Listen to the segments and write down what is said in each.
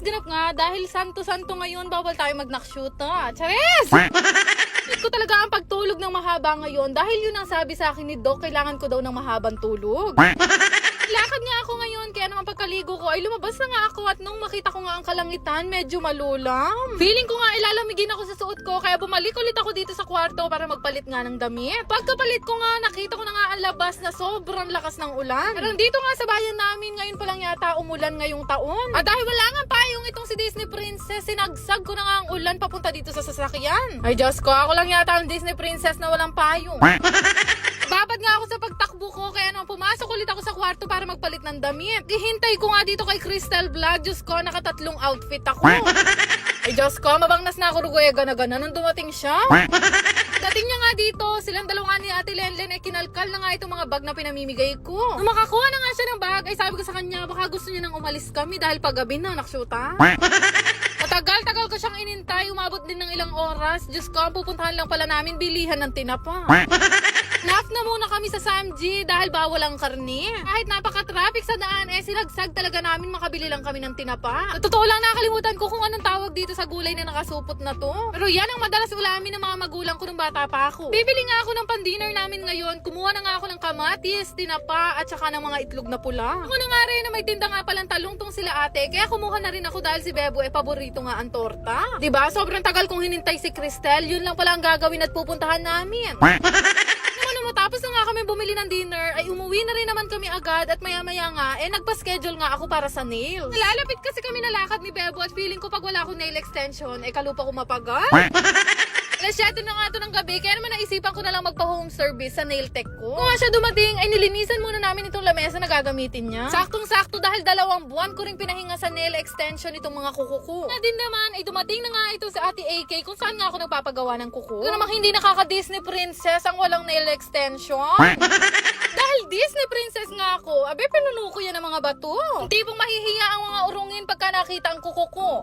Charis, ganap nga. Dahil santo-santo ngayon, bawal tayo mag-naksyuta. Charis! Need ko talaga ang pagtulog ng mahaba ngayon dahil yun ang sabi sa akin ni Doc, kailangan ko daw ng mahabang tulog. Lakad nga ako ngayon, kaya naman pagkaligo ko ay lumabas na nga ako at nung makita ko nga ang kalangitan, medyo malulam. Feeling ko nga ilalamigin ako sa suot ko, kaya bumalik ulit ako dito sa kwarto para magpalit nga ng damit. Pagkapalit ko nga, nakita ko na nga ang labas na sobrang lakas ng ulan. Pero dito nga sa bayan namin, ngayon pa lang yata umulan ngayong taon. At dahil wala nga payong itong si Disney Princess, sinagsag ko na nga ang ulan papunta dito sa sasakyan. Ay Diyos ko, ako lang yata ang Disney Princess na walang payong. Babad nga ako sa pagtakbo ko, kaya nung pumasok ulit ako sa kwarto para magpalit ng damit. Ihintay ko nga dito kay Crystal Vlog. Diyos ko, nakatatlong outfit ako. Ay Diyos ko, mabangnas na ako ruguega na gana nung dumating siya. Dating niya nga dito, silang dalawa ni Ate Lenlen ay kinalkal na nga itong mga bag na pinamimigay ko. Nung makakuha na nga siya ng bag, ay sabi ko sa kanya, baka gusto niya nang umalis kami dahil paggabi na, naksyuta. Matagal-tagal ko siyang inintay, umabot din ng ilang oras. Diyos ko, ang pupuntahan lang pala namin bilihan ng tinapa. Naf na muna kami sa Samji dahil bawal ang karne. Kahit napaka-traffic sa daan, eh silagsag talaga namin makabili lang kami ng tinapa. Totoo lang nakalimutan ko kung anong tawag dito sa gulay na nakasupot na to. Pero yan ang madalas ulamin ng mga magulang ko nung bata pa ako. Bibili nga ako ng pan-dinner namin ngayon. Kumuha na nga ako ng kamatis, tinapa, at saka ng mga itlog na pula. Ako na nga rin na may tinda nga palang talong tong sila ate, kaya kumuha na rin ako dahil si Bebo eh paborito nga ang torta. ba? Sobrang tagal kong hinintay si Cristel, yun lang pala ang gagawin at pupuntahan namin. Matapos na nga kami bumili ng dinner, ay umuwi na rin naman kami agad at maya-maya nga, eh nagpa-schedule nga ako para sa nails. Nalalapit kasi kami na lakad ni Bebo at feeling ko pag wala akong nail extension, eh kalupa ko mapagal. Alas 7 na nga ito ng gabi, kaya naman naisipan ko na lang magpa-home service sa nail tech ko. Kung nga siya dumating, ay nilinisan muna namin itong lamesa na gagamitin niya. Saktong-sakto dahil dalawang buwan ko rin pinahinga sa nail extension itong mga kuko ko. Na din naman, ay dumating na nga ito sa ate AK kung saan nga ako nagpapagawa ng kuko. Ito namang hindi nakaka-Disney princess ang walang nail extension. Dahil Disney princess nga ako, abe pinuno ko yan ng mga bato. Hindi pong mahihiya ang mga urungin pagka nakita ang kuko ko.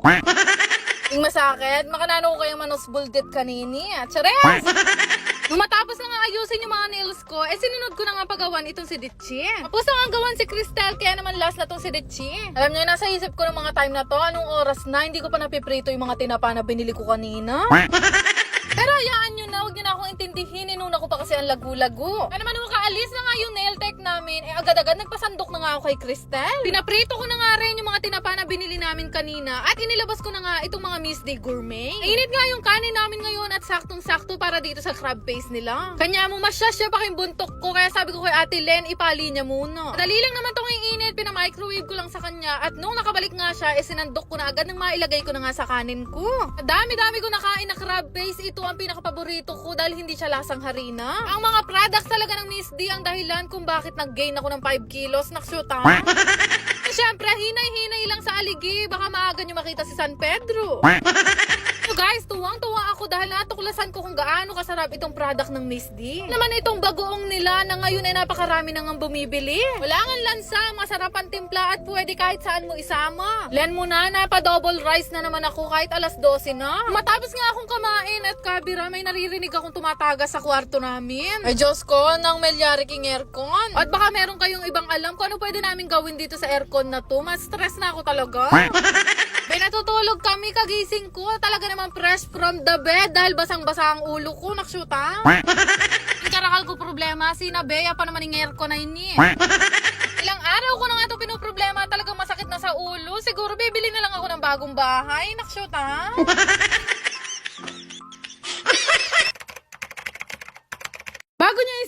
Yung masakit, makanano ko kayong manos buldet kanini. At chares! Nung matapos na nga ayusin yung mga nails ko, eh sinunod ko na nga pagawan itong si Ditchi. Tapos na nga gawan si Crystal, kaya naman last na tong si Ditchi. Alam niyo, nasa isip ko ng mga time na to, anong oras na, hindi ko pa napiprito yung mga tinapa na binili ko kanina. Pero hayaan nyo intindihin. Inuna ko pa kasi ang lagu-lagu. Kaya naman makaalis na nga yung nail tech namin, eh agad-agad nagpasandok na nga ako kay Cristel. Pinaprito ko na nga rin yung mga tinapa na binili namin kanina at inilabas ko na nga itong mga Miss Day Gourmet. Init nga yung kanin namin ngayon at saktong-sakto para dito sa crab paste nila. Kanya mo masyasya pa kayong buntok ko kaya sabi ko kay Ate Len, ipali niya muna. Dali lang naman tong iinit, pinamicrowave ko lang sa kanya at nung nakabalik nga siya, eh sinandok ko na agad nang mailagay ko na nga sa kanin ko. Dami-dami ko nakain na crab paste, ito ang pinakapaborito ko dahil hindi siya lasang harina. Ang mga products talaga ng Miss D ang dahilan kung bakit nag-gain ako ng 5 kilos. Naksyuta. Siyempre, hinay-hinay lang sa aligi. Baka maaga nyo makita si San Pedro. So guys, tuwang-tuwa dahil natuklasan ko kung gaano kasarap itong product ng Miss D. Naman itong bagoong nila na ngayon ay napakarami nang ang bumibili. Wala nga lansa, masarap ang timpla at pwede kahit saan mo isama. Len mo na, napa-double rice na naman ako kahit alas 12 na. Matapos nga akong kamain at kabira, may naririnig akong tumatagas sa kwarto namin. Ay Diyos ko, nang melyari king aircon. At baka meron kayong ibang alam kung ano pwede namin gawin dito sa aircon na to. Mas stress na ako talaga. May natutulog kami, kagising ko. Talaga naman fresh from the bed dahil basang-basa ang ulo ko. Naksyuta. Ang karakal ko problema, si Nabea pa naman yung aircon na ini. Ilang araw ko na nga ito pinoproblema, talagang masakit na sa ulo. Siguro bibili na lang ako ng bagong bahay. Naksyuta.